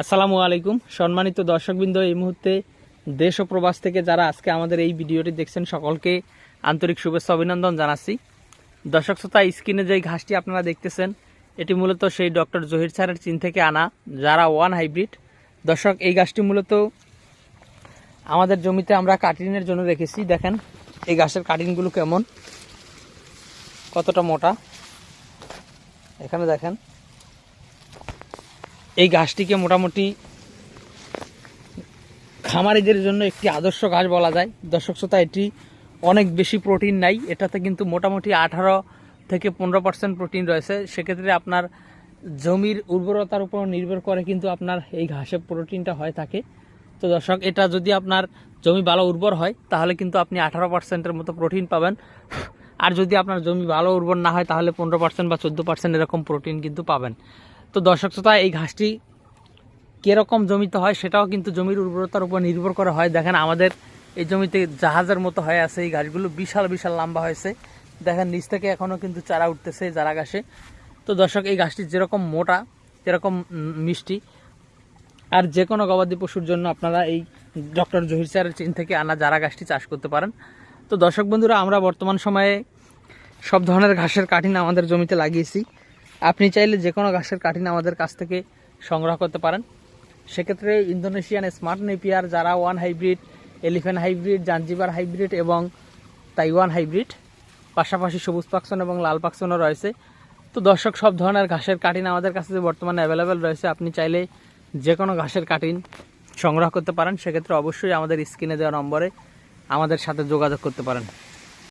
আসসালামু আলাইকুম। সম্মানিত দর্শকবৃন্দ, এই মুহূর্তে দেশ ও প্রবাস থেকে যারা আজকে আমাদের এই ভিডিওটি দেখছেন, সকলকে আন্তরিক শুভেচ্ছা অভিনন্দন জানাচ্ছি। দর্শক শ্রোতা, স্ক্রিনে যে ঘাসটি আপনারা দেখতেছেন, এটি মূলত সেই ডক্টর জহির স্যারের চীন থেকে আনা, যারা ওয়ান হাইব্রিড। দর্শক, এই গাছটি মূলত আমাদের জমিতে আমরা কাটিনের জন্য রেখেছি। দেখেন, এই গাছের কাটিংগুলো কেমন, কতটা মোটা। এখানে দেখেন এই গাছটিকে মোটামুটি খামারিদের জন্য একটি আদর্শ গাছ বলা যায়। দর্শক শ্রোতা, এটি অনেক বেশি প্রোটিন নাই। এটাতে কিন্তু মোটামুটি আঠারো থেকে পনেরো পার্সেন্ট প্রোটিন রয়েছে। সেক্ষেত্রে আপনার জমির উর্বরতার উপর নির্ভর করে কিন্তু আপনার এই ঘাসে প্রোটিনটা হয়ে থাকে। তো দর্শক, এটা যদি আপনার জমি ভালো উর্বর হয়, তাহলে কিন্তু আপনি আঠারো পার্সেন্টের মতো প্রোটিন পাবেন। আর যদি আপনার জমি ভালো উর্বর না হয়, তাহলে পনেরো পার্সেন্ট বা চোদ্দ পার্সেন্ট এরকম প্রোটিন কিন্তু পাবেন। তো দর্শক শ্রোতা, এই ঘাসটি কীরকম জমিতে হয় সেটাও কিন্তু জমির উর্বরতার উপর নির্ভর করা হয়। দেখেন আমাদের এই জমিতে জাহাজের মতো হয়ে আছে এই ঘাসগুলো, বিশাল বিশাল লম্বা হয়েছে। দেখেন নিচ থেকে এখনও কিন্তু চারা উঠতেছে চারা গাছে তো দর্শক, এই গাছটি যেরকম মোটা, যেরকম মিষ্টি, আর যে কোনো গবাদি পশুর জন্য আপনারা এই ডক্টর জহির স্যারের চীন থেকে আনা চারা গাছটি চাষ করতে পারেন। তো দর্শক বন্ধুরা, আমরা বর্তমান সময়ে সব ধরনের ঘাসের কাঠিন আমাদের জমিতে লাগিয়েছি। আপনি চাইলে যে কোনো ঘাসের কাঠিন আমাদের কাছ থেকে সংগ্রহ করতে পারেন। সেক্ষেত্রে ইন্দোনেশিয়ান স্মার্ট নেপিয়ার যারা one hybrid, elephant hybrid, Zanzibar hybrid এবং তাইওয়ান হাইব্রিড, পাশাপাশি সবুজ পাকসন এবং লাল পাকসনও রয়েছে। তো দর্শক, সব ধরনের ঘাসের কাটিন আমাদের কাছে বর্তমানে অ্যাভেলেবেল রয়েছে, আপনি চাইলে যে কোনো ঘাসের কাঠিন সংগ্রহ করতে পারেন। সেক্ষেত্রে অবশ্যই আমাদের স্ক্রিনে দেওয়া নম্বরে আমাদের সাথে যোগাযোগ করতে পারেন।